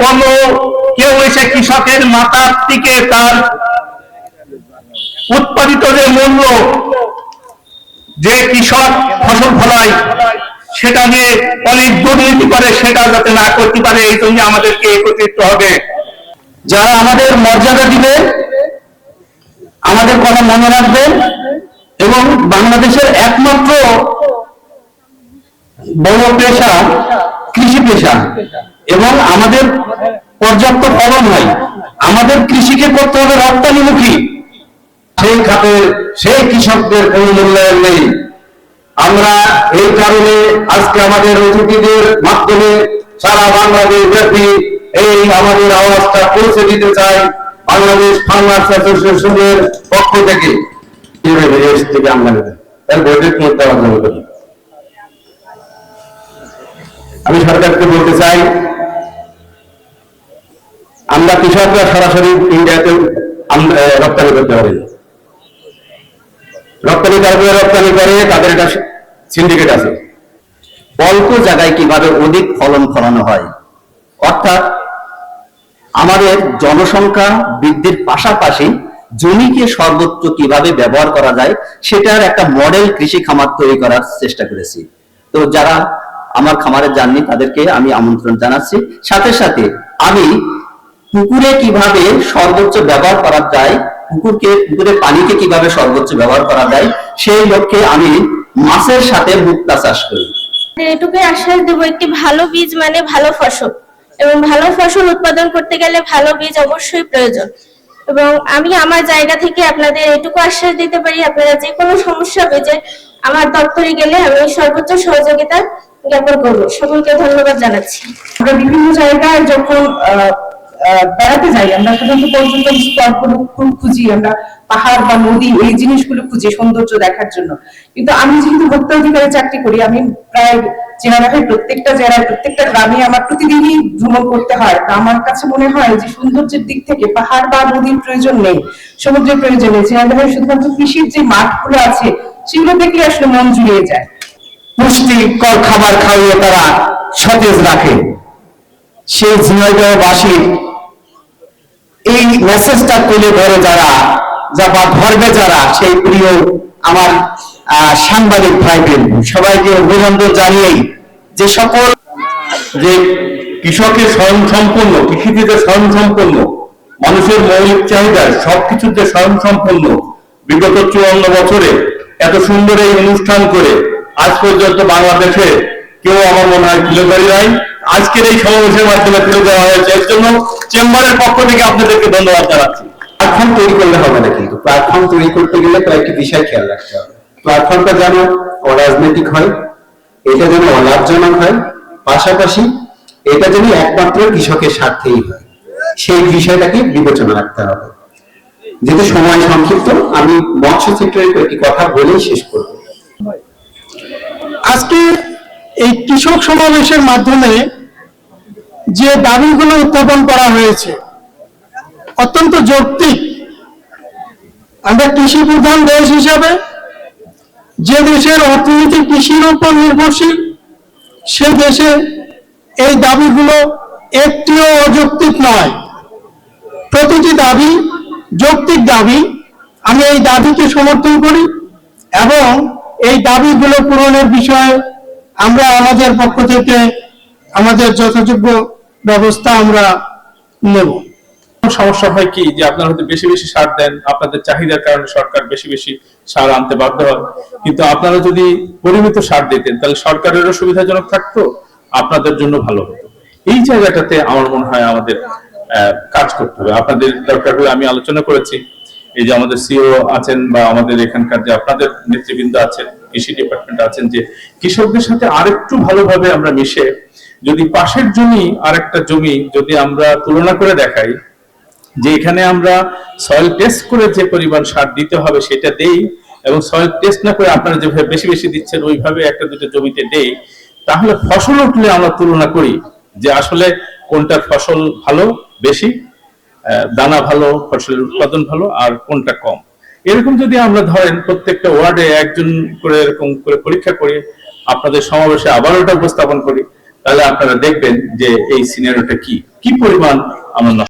কোন কেউ এসে কৃষকের মাথার থেকে তার উৎপাদিত যে মূল্য, যে কৃষক ফসল ফলায়, সেটা নিয়ে অনেক দুর্নীতি করে, সেটা যাতে না করতে পারে, এই জন্য আমাদেরকে একত্রিত হবে। যারা আমাদের মর্যাদা দিবে, আমাদের কথা মনে রাখবেন এবং বাংলাদেশের একমাত্র বড় পেশা কৃষি পেশা। এবং আমাদের পর্যাপ্ত ফলন হয় আমাদের কৃষিকে করতে হবে রপ্তানিমুখী। সেই খাতে সেই কৃষকদের কোন মূল্যায়ন নেই। আমরা এই কারণে আজকে আমাদের অতিথিদের মাধ্যমে সারা বাংলাদেশ ব্যাপী এই আমাদের আওয়াজটা পৌঁছে দিতে চাই বাংলাদেশ ফার্মার্স অ্যাসোসিয়েশনের পক্ষ থেকে। থেকে আমদানি তার বৈঠক মধ্যে অর্জন করি আমি সরকারকে বলতে চাই আমরা কৃষকরা সরাসরি ইন্ডিয়াতে রপ্তানি করতে পারি। না। রপ্তানিকারকরা রপ্তানি করে, তাদের একটা সিন্ডিকেট আছে। অল্প জায়গায় কীভাবে অধিক ফলন ফলানো হয়? অর্থাৎ আমাদের জনসংখ্যা বৃদ্ধির পাশাপাশি জমিকে সর্বোচ্চ কীভাবে ব্যবহার করা যায়, সেটার একটা মডেল কৃষি খামার তৈরি করার চেষ্টা করেছি। তো যারা আমার খামারে যাননি, তাদেরকে আমি আমন্ত্রণ জানাচ্ছি। সাথে সাথে আমি পুকুরে কীভাবে সর্বোচ্চ ব্যবহার করা যায় পুকুরকে পুকুরের পানিকে কীভাবে সর্বোচ্চ ব্যবহার করা যায় সেই লক্ষ্যে আমি মাছের সাথে মুক্তা চাষ করি। এটুকুই আশ্বাস দেবো একটি ভালো বীজ মানে ভালো ফসল। এবং ভালো ফসল উৎপাদন করতে গেলে ভালো বীজ অবশ্যই প্রয়োজন। এবং আমি আমার জায়গা থেকে আপনাদের এটুকু আশ্বাস দিতে পারি আপনারা যে কোনো সমস্যা বেজে আমার দপ্তরে গেলে আমি সর্বোচ্চ সহযোগিতা জ্ঞাপন করব। সকলকে ধন্যবাদ জানাচ্ছি। আমরা বিভিন্ন জায়গায় যখন বেড়াতে যাই। আমরা সাধারণত পর্যটন স্পটগুলো খুঁজি, আমরা পাহাড় বা নদী, এই জিনিসগুলো খুঁজি সৌন্দর্য দেখার জন্য। কিন্তু আমি যেহেতু ভোক্তা অধিকারে চাকরি করি, আমি প্রায় জেনারেলের প্রত্যেকটা জেলায় প্রত্যেকটা গ্রামে আমার প্রতিদিনই ভ্রমণ করতে হয়। তা আমার কাছে মনে হয় যে সৌন্দর্যের দিক থেকে পাহাড় বা নদীর প্রয়োজন নেই, সমুদ্রের প্রয়োজন নেই। জেনারেলের শুধুমাত্র কৃষির যে মাঠগুলো আছে, সেগুলো দেখলে আসলে মন জুড়িয়ে যায়। পুষ্টিকর খাবার খাইয়ে তারা সতেজ রাখে। সেই ঝিনাইদহবাসী এই মেসেজটা তুলে ধরে যারা যা বা ধরবে যারা, সেই প্রিয় আমার সাংবাদিক ভাইদের। সবাইকে অভিনন্দন জানিয়েই যে সকল যে কৃষকের স্বয়ং সম্পূর্ণ কৃষিতে স্বয়ং সম্পূর্ণ মানুষের মৌলিক চাহিদা সবকিছুতে স্বয়ং সম্পূর্ণ বিগত চুয়ান্ন বছরে এত সুন্দর এই অনুষ্ঠান করে আজ পর্যন্ত বাংলাদেশে কেউ আমার মনে হয় তুলে নাই আজকের এই সমাবেশের মাধ্যমে তুলে দেওয়া হয়েছে। এর জন্য চেম্বারের পক্ষ থেকে আপনাদেরকে ধন্যবাদ জানাচ্ছি। প্ল্যাটফর্ম তৈরি করলে হবে না কিন্তু প্ল্যাটফর্ম তৈরি করতে গেলে কয়েকটি বিষয় খেয়াল রাখতে হবে। প্ল্যাটফর্মটা যেন অরাজনৈতিক হয় এটা যেন অলাভজনক হয় পাশাপাশি এটা যেন একমাত্র কৃষকের স্বার্থেই হয়। সেই বিষয়টাকে বিবেচনা রাখতে হবে। যেহেতু সময় সংক্ষিপ্ত আমি মৎস্য সেক্টরের কয়েকটি কথা বলেই শেষ করব। আজকে এই কৃষক সমাবেশের মাধ্যমে যে দাবিগুলো উত্থাপন করা হয়েছে, অত্যন্ত যৌক্তিক। আমরা কৃষি প্রধান দেশ হিসাবে যে দেশের অর্থনীতি কৃষির উপর নির্ভরশীল, সে দেশে এই দাবিগুলো একটিও অযৌক্তিক নয়। প্রতিটি দাবি যৌক্তিক দাবি। আমি এই দাবিকে সমর্থন করি এবং এই দাবিগুলো পূরণের বিষয়ে আমরা আমাদের পক্ষ থেকে আমাদের যথাযোগ্য ব্যবস্থা আমরা নেব। সমস্যা হয় কি? যে আপনারা হয়তো বেশি বেশি সার দেন, আপনাদের চাহিদার কারণে সরকার বেশি বেশি সার আনতে বাধ্য হয় কিন্তু আপনারা যদি পরিমিত সার দিতেন, তাহলে সরকারেরও সুবিধাজনক থাকতো, আপনাদের জন্য ভালো হতো। এই জায়গাটাতে আমার মনে হয় আমাদের কাজ করতে হবে। আপনাদের দরকারগুলো আমি আলোচনা করেছি। এই যে আমাদের সিও আছেন বা আমাদের এখানকার যে আপনাদের নেতৃবৃন্দ আছেন কৃষি ডিপার্টমেন্ট আছেন যে কৃষকদের সাথে আরেকটু ভালোভাবে আমরা মিশে যদি পাশের জমি আরেকটা জমি যদি আমরা তুলনা করে দেখাই, যে এখানে আমরা সয়েল টেস্ট করে যে পরিমাণ সার দিতে হবে সেটা দেই এবং সয়েল টেস্ট না করে আপনারা যেভাবে বেশি বেশি দিচ্ছেন ওইভাবে একটা দুটো জমিতে দেই, তাহলে ফসল উঠলে আমরা তুলনা করি যে আসলে কোনটার ফসল ভালো, বেশি দানা ভালো, ফসলের উৎপাদন ভালো আর কোনটা কম। এরকম যদি আমরা ধরেন প্রত্যেকটা ওয়ার্ডে একজন করে এরকম করে পরীক্ষা করি, আপনাদের সমাবেশে আবার ওটা উপস্থাপন করি, তাহলে আপনারা দেখবেন যে এই সিনারিওটা কি? কি পরিমাণ আমরা